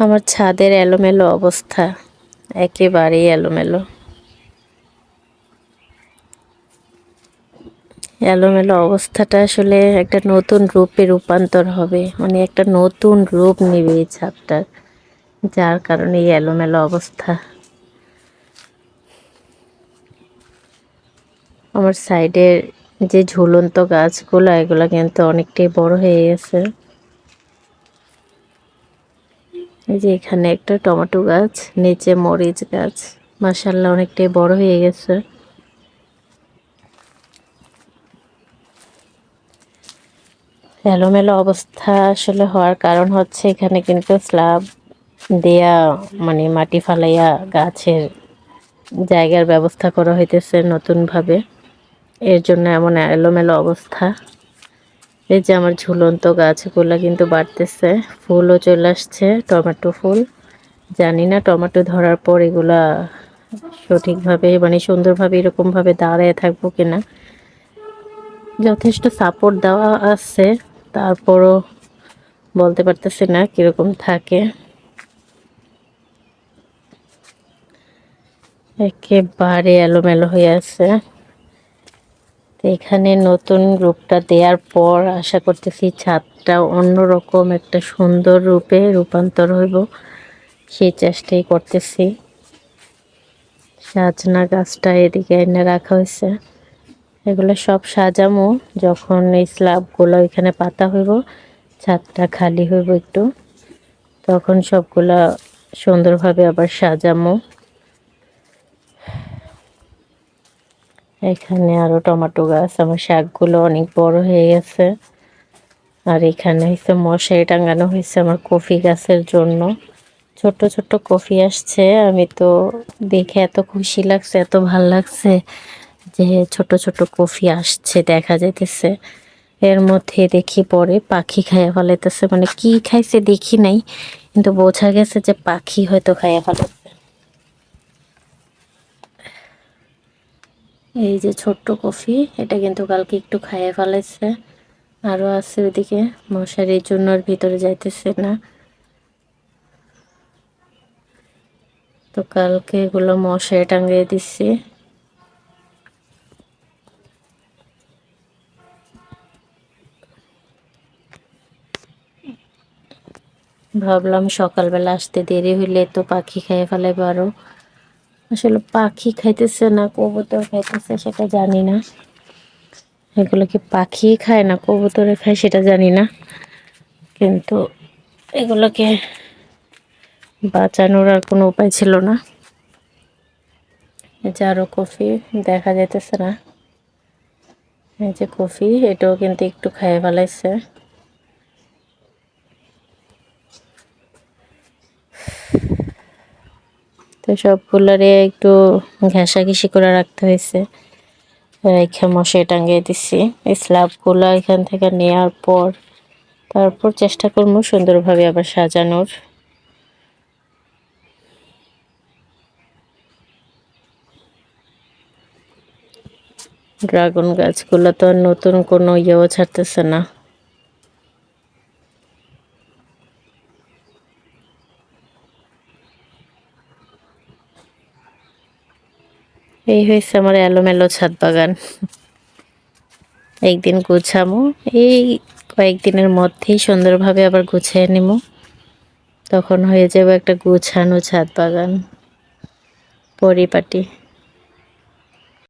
আমার ছাদের এলোমেলো অবস্থা, একেবারেই এলোমেলো। এলোমেলো অবস্থাটা আসলে একটা নতুন রূপে রূপান্তর হবে মানে একটা নতুন রূপ নেবে এই ছাদটার যার কারণে এই এলোমেলো অবস্থা। আমার সাইডের যে ঝুলন্ত গাছগুলো, এগুলো কিন্তু অনেকটাই বড় হয়ে গেছে। এই যে এখানে একটা টমেটো গাছ, নিচে মরিচ গাছ। মাসাল্লাহ অনেকটাই বড় হয়ে গেছে। এলোমেলো অবস্থা আসলে হওয়ার কারণ হচ্ছে এখানে কিন্তু স্ল্যাব দেয়া মানে মাটি ফালাইয়া গাছের জায়গার ব্যবস্থা করা হইতেছে নতুনভাবে। এর জন্য এমন এলোমেলো অবস্থা। এই যে আমার ঝুলন্ত গাছগুলো কিন্তু বাড়তেছে, ফুলও চলে আসছে, টমেটো ফুল। জানি না টমেটো ধরার পর এগুলা সঠিকভাবে মানে সুন্দরভাবে এরকমভাবে দাঁড়ায় থাকব কিনা। যথেষ্ট সাপোর্ট দেওয়া আছে, তারপরও বলতে পারতেছি না কীরকম থাকে। একেবারে এলোমেলো হয়ে আছে। এখানে নতুন রূপটা দেওয়ার পর আশা করতেছি ছাদটা অন্যরকম একটা সুন্দর রূপে রূপান্তর হইব। সেই চেষ্টাই করতেছি। সাজনা গাছটা এদিকে এনে রাখা হয়েছে। এগুলো সব সাজামো, যখন এই স্ল্যাবগুলো এখানে পাতা হইব, ছাদটা খালি হইব একটু। তখন সবগুলা সুন্দরভাবে আবার সাজামো। এখানে আরও টমেটো গাছ, আমার শাকগুলো অনেক বড় হয়ে গেছে। আর এখানে হচ্ছে মশারি টাঙানো হয়েছে আমার কফি গাছের জন্য। ছোট ছোট কফি আসছে, আমি তো দেখে এত খুশি লাগছে, এত ভালো লাগছে যে ছোট ছোট কফি আসছে, দেখা যাইতেছে। এর মধ্যে দেখি পরে পাখি খাইয়া ফেলাইতেছে মানে কি খাইছে দেখি নাই, কিন্তু বোঝা গেছে যে পাখি হয়তো খাইয়া ফেলাইছে এই যে ছোট্ট কফি, এটা কিন্তু কালকে একটু খাইয়ে ফেলাইছে। আরও আছে ওইদিকে, মশারির জন্য আর ভিতরে যাইতেছে না। তো কালকে এগুলো মশারি টাঙিয়ে দিচ্ছি ভাবলাম সকালবেলা আসতে দেরি হইলে তো পাখি খেয়ে ফেলাইব আরও আসলে পাখি খাইতেছে না, কবুতর খাইতেছে সেটা জানি না। এগুলো কি পাখি খায় না কবুতরে খায় সেটা জানি না। কিন্তু এগুলোকে বাঁচানোর আর কোনো উপায় ছিল না। এই যে আরও কফি দেখা যাইতেছে না। এই যে কফি, এটাও কিন্তু একটু খাইয়ে ফেলাইছে। তো সবগুলারে একটু ঘেঁষাঘেঁষি করে রাখতে হয়েছে। রেখে মশাই টাঙ্গিয়ে দিছি। স্ল্যাবগুলো এখান থেকে নেওয়ার পর তারপর চেষ্টা করব সুন্দরভাবে আবার সাজানোর। ড্রাগন গাছগুলো তো নতুন কোনো ইয়েও ছাড়তেছে না। এই হয়েছে আমার এলোমেলো ছাদ বাগান। একদিন গুছামো, এই কয়েকদিনের মধ্যেই সুন্দরভাবে আবার গুছিয়ে নিব তখন হয়ে যাবে একটা গুছানো ছাদ বাগান। পরিপাটি।